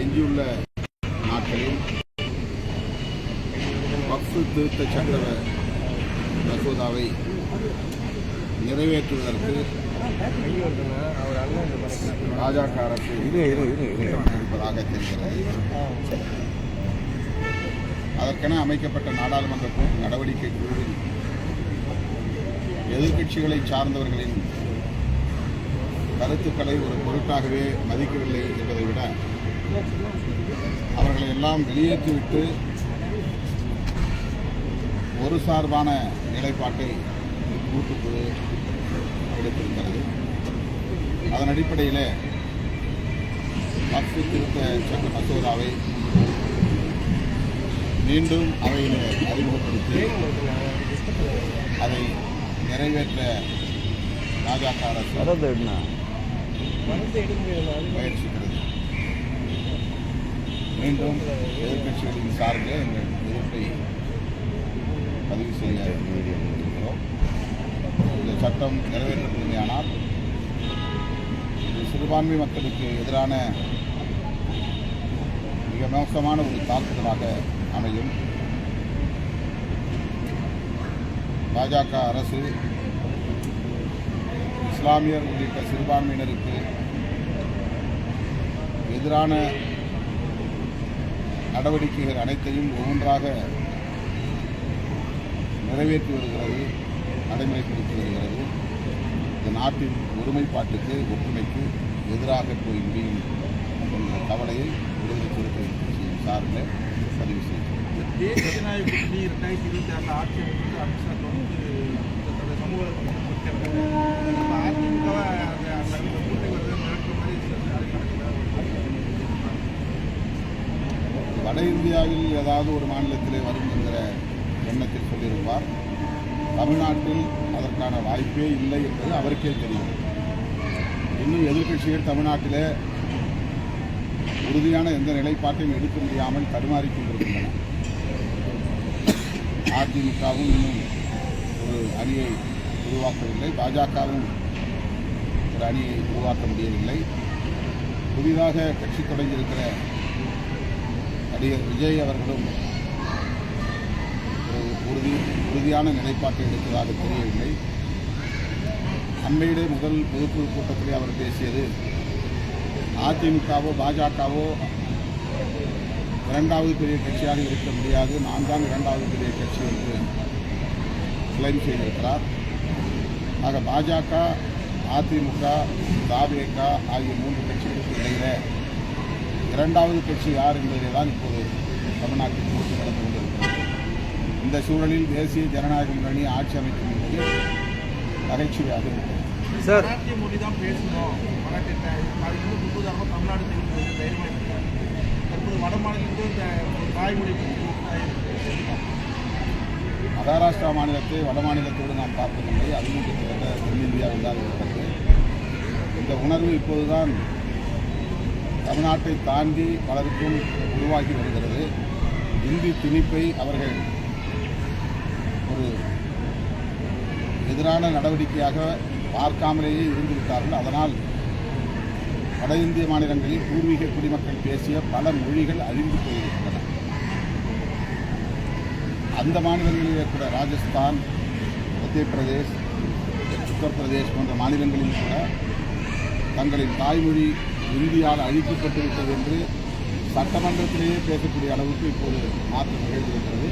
எஞ்சியுள்ள நாட்களில் வக்ஃபு திருத்த சட்ட மசோதாவை நிறைவேற்றுவதற்கு பாஜக அரசு இருப்பதாக தெரிகிறது. அதற்கென அமைக்கப்பட்ட நாடாளுமன்ற நடவடிக்கை குழுவில் எதிர்க்கட்சிகளை சார்ந்தவர்களின் கருத்துக்களை ஒரு பொருட்டாகவே மதிக்கவில்லை என்பதை விட அவர்களை எல்லாம் வெளியேற்றிவிட்டு ஒரு சார்பான நிலைப்பாட்டை கூட்டுக்குழு எடுத்திருக்கிறது அதன் அடிப்படையில் வக்ஃபு திருத்த சட்ட மசோதாவை மீண்டும் அவையில் அறிமுகப்படுத்தி அதை நிறைவேற்ற பாஜக அரசு முயற்சிக்கிறது. மீண்டும் எதிர்க்கட்சிகளின் சார்பில் எங்கள் எதிர்ப்பை பதிவு செய்ய இருக்கிறோம் இந்த சட்டம் நிறைவேற்றப்படுமையானால் இது சிறுபான்மை மக்களுக்கு எதிரான மிக மோசமான ஒரு தாக்குதலாக அமையும். பாஜக அரசு இஸ்லாமியர் உள்ளிட்ட சிறுபான்மையினருக்கு எதிரான நடவடிக்கைகள் அனைத்தையும் ஒவ்வொன்றாக நிறைவேற்றி வருகிறது நடைமுறைப்படுத்தி வருகிறது. இந்த நாட்டின் ஒருமைப்பாட்டுக்கு ஒற்றுமைக்கு எதிராக போய் முடியும் என்ற கவலையை விடுதலை சிறுத்தை கட்சியின் சார்பில் பதிவு செய்கிறோம் தேசிய ஜனநாயக கூட்டணி ரெண்டாயிரத்தி இருபத்தி ஆறில் ஆட்சி அமைப்பு அமித்ஷா வந்து சமூக அதிமுக அப்ப அதிமுகவை அந்த அந்த கூட்டணி வருது மிரட்டுற மாதிரி சில அறிக்கை வட இந்தியாவில் ஏதாவது ஒரு மாநிலத்திலே வரும் என்கிற எண்ணத்தில் சொல்லியிருப்பார். தமிழ்நாட்டில் அதற்கான வாய்ப்பே இல்லை என்பது அவருக்கே தெரியும். இன்னும் எதிர்கட்சிகள் தமிழ்நாட்டிலே உறுதியான எந்த நிலைப்பாட்டையும் எடுக்க முடியாமல் தடுமாறிக் கொண்டிருக்கின்றன. அதிமுகவும் இன்னும் ஒரு அணியை உருவாக்கவில்லை. பாஜகவும் ஒரு அணியை உருவாக்க முடியவில்லை. புதிதாக கட்சி தொடங்கியிருக்கிற நடிகர் விஜய் அவர்களும் ஒரு உறுதி உறுதியான நிலைப்பாட்டை எடுத்ததாக தெரியவில்லை. அண்மையிலே முதல் பொதுக்குழு கூட்டத்திலே அவர் பேசியது அதிமுகவோ பாஜகவோ இரண்டாவது பெரிய கட்சியாக இருக்க முடியாது. நான் தான் இரண்டாவது பெரிய கட்சி என்று கிளைம் செய்திருக்கிறார். ஆக பாஜக அதிமுக தாவேக ஆகிய மூன்று கட்சிகளுக்கு இடையிலே இரண்டாவது கட்சி யார் என்பதிலே தான் இப்போது தமிழ்நாட்டில் போட்டி நடந்து கொண்டிருக்கிறது. இந்த சூழலில் தேசிய ஜனநாயக முன்னணி ஆட்சி அமைக்கும் என்பது நகைச்சுவையாக இருக்கிறது. சார். மொழி தான் பேசணும் தமிழ்நாடு தற்போது வட மாநிலங்களும் இந்த தாய்மொழி மகாராஷ்டிரா மாநிலத்தை வட மாநிலத்தோடு நாம் பார்ப்பதில்லை. அதுவும் கிட்டத்தட்ட தென்னிந்தியாவில் தான் இருக்கிறது. இந்த உணர்வு இப்போதுதான் தமிழ்நாட்டை தாண்டி பலருக்கும் உருவாகி வருகிறது. இந்தி திணிப்பை அவர்கள் ஒரு எதிரான நடவடிக்கையாக பார்க்காமலேயே இருந்துவிட்டார்கள். அதனால் வட இந்திய மாநிலங்களில் பூர்வீக குடிமக்கள் பேசிய பல மொழிகள் அழிந்து போயிருக்கின்றன. அந்த மாநிலங்களிலே கூட ராஜஸ்தான் மத்திய பிரதேஷ் உத்தரப்பிரதேஷ் போன்ற மாநிலங்களில் கூட தங்களின் தாய்மொழி இந்தியால் அழிக்கப்பட்டு விட்டது என்று சட்டமன்றத்திலேயே பேசக்கூடிய அளவுக்கு இப்போது மாற்றம் நிகழ்ந்திருக்கிறது.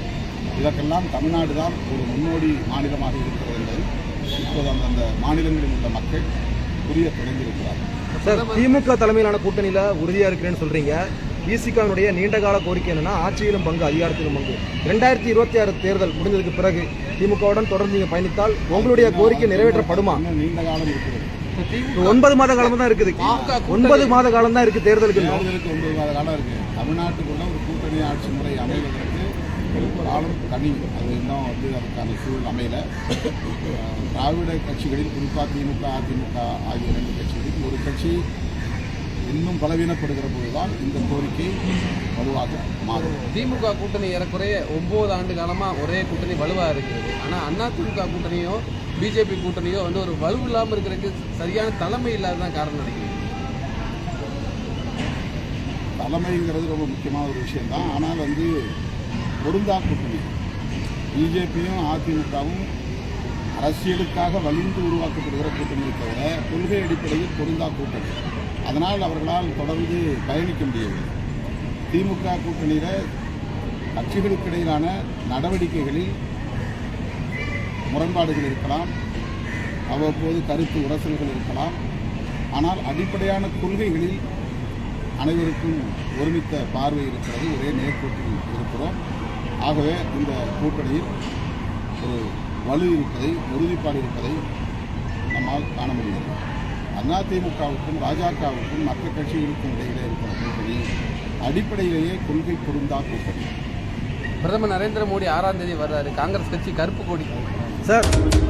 இதற்கெல்லாம் தமிழ்நாடு தான் ஒரு முன்னோடி மாநிலமாக இருக்கிறது என்பதை இப்போது அந்தந்த மாநிலங்களில் உள்ள மக்கள் புரிய தொடங்கியிருக்கிறார்கள். சார் திமுக தலைமையிலான கூட்டணியில உறுதியா இருக்கிறேன்னு சொல்றீங்க. விசிகாவினுடைய நீண்டகால கோரிக்கை என்னன்னா ஆட்சியிலும் பங்கு அதிகாரத்திலும் பங்கு. ரெண்டாயிரத்தி இருபத்தி ஆறு தேர்தல் முடிஞ்சதுக்கு பிறகு திமுகவுடன் தொடர்ந்து நீங்க பயணித்தால் உங்களுடைய கோரிக்கை நிறைவேற்றப்படுமா? நீண்ட காலம் இருக்கிறது. ஒன்பது மாத காலம் தான் இருக்குது ஒன்பது மாத காலம் தான் இருக்கு தேர்தலுக்கு. தேர்தலுக்கு ஒன்பது மாத காலம் இருக்கு. தமிழ்நாட்டுக்குள்ள ஒரு கூட்டணி ஆட்சி முறை அமைவதற்கு ஒரு காலம் தனி. அது இன்னும் வந்து அதுக்கான சூழல் அமையல. திராவிட கட்சிகளில் குறிப்பாக திமுக அதிமுக ஆகிய இரண்டு கட்சிகளில் ஒரு கட்சி இன்னும் பலவீனப்படுகிற போதுதான் இந்த கோரிக்கை வலுவாக மாறும். திமுக கூட்டணி ஏறக்குறைய ஒன்பது ஆண்டு காலமா ஒரே கூட்டணி வலுவா இருக்கிறது. ஆனா அண்ணா திமுக கூட்டணியோ பிஜேபி கூட்டணியோ வந்து ஒரு வலு இல்லாமல் இருக்கிறதுக்கு சரியான தலைமை இல்லாததான் காரணம் நினைக்கிறேன். தலைமைங்கிறது ரொம்ப முக்கியமான ஒரு விஷயம்தான். ஆனால் வந்து பொருந்தா கூட்டணி. பிஜேபியும் அதிமுகவும் அரசியலுக்காக வலிந்து உருவாக்கப்படுகிற கூட்டணி தவிர கொள்கை அடிப்படையில் பொருந்தா கூட்டணி. அதனால் அவர்களால் தொடர்ந்து பயணிக்க முடியவில்லை. திமுக கூட்டணியில் கட்சிகளுக்கு இடையிலான நடவடிக்கைகளில் முரண்பாடுகள் இருக்கலாம் அவ்வப்போது கருத்து உரசல்கள் இருக்கலாம். ஆனால் அடிப்படையான கொள்கைகளில் அனைவருக்கும் ஒருமித்த பார்வை இருக்கிறது. ஒரே நேர்கோட்டில் இருக்கிறோம். ஆகவே இந்த கூட்டணியில் ஒரு வலு இருப்பதை உறுதிப்பாடு இருப்பதை நம்மால் காண முடிகிறது. அதிமுகவுக்கும் பாஜகவுக்கும் மற்ற கட்சிகளுக்கும் இடையிலே இருக்கிற கூட்டணி அடிப்படையிலேயே கொள்கை பொருந்தா கூட்டணி. பிரதமர் நரேந்திர மோடி ஆறாம் தேதி வர்றாரு. காங்கிரஸ் கட்சி கருப்பு கொடி. சார்